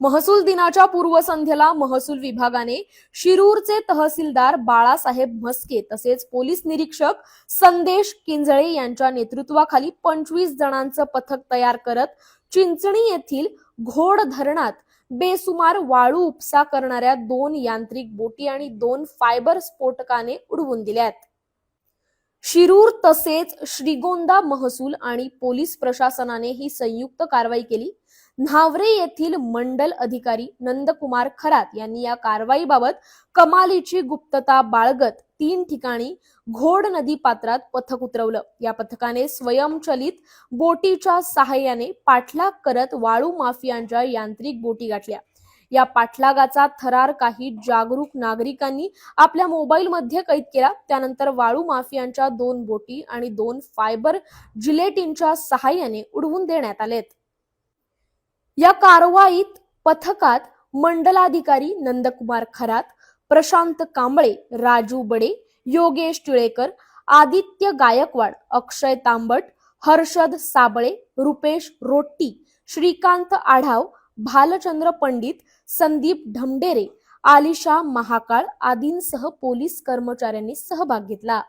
महसूल दिनाच्या पूर्वसंध्येला महसूल विभागाने शिरूरचे तहसीलदार बाळासाहेब म्हस्के तसेच पोलीस निरीक्षक संदेश किंजळे यांच्या नेतृत्वाखाली पंचवीस जणांचं पथक तयार करत चिंचणी येथील घोड धरणात बेसुमार वाळू उपसा करणाऱ्या दोन यांत्रिक बोटी आणि दोन फायबर स्फोटकाने उडवून दिल्यात. शिरूर तसेच श्रीगोंदा महसूल आणि पोलीस प्रशासनाने ही संयुक्त कारवाई केली. न्हावरे येथील मंडल अधिकारी नंदकुमार खरात यांनी या कारवाईबाबत कमालीची गुप्तता बाळगत तीन ठिकाणी घोड नदी पात्रात पथक उतरवलं. या पथकाने स्वयंचलित बोटीच्या सहाय्याने पाठलाग करत वाळू माफियांच्या यांत्रिक बोटी गाठल्या. या पाठलागाचा थरार काही जागरूक नागरिकांनी आपल्या मोबाईलमध्ये कैद केला. त्यानंतर वाळू माफियांच्या दोन बोटी आणि दोन फायबर जिलेटिनच्या सहाय्याने उडवून देण्यात आलेत. या कारवाईत पथकात मंडलाधिकारी नंदकुमार खरात प्रशांत कांबळे राजू बडे योगेश टिळेकर आदित्य गायकवाड अक्षय तांबट हर्षद साबळे रुपेश रोट्टी श्रीकांत आढाव भालचंद्र पंडित संदीप ढमडेरे आलिशा महाकाळ आदींसह पोलीस कर्मचाऱ्यांनी सहभाग घेतला.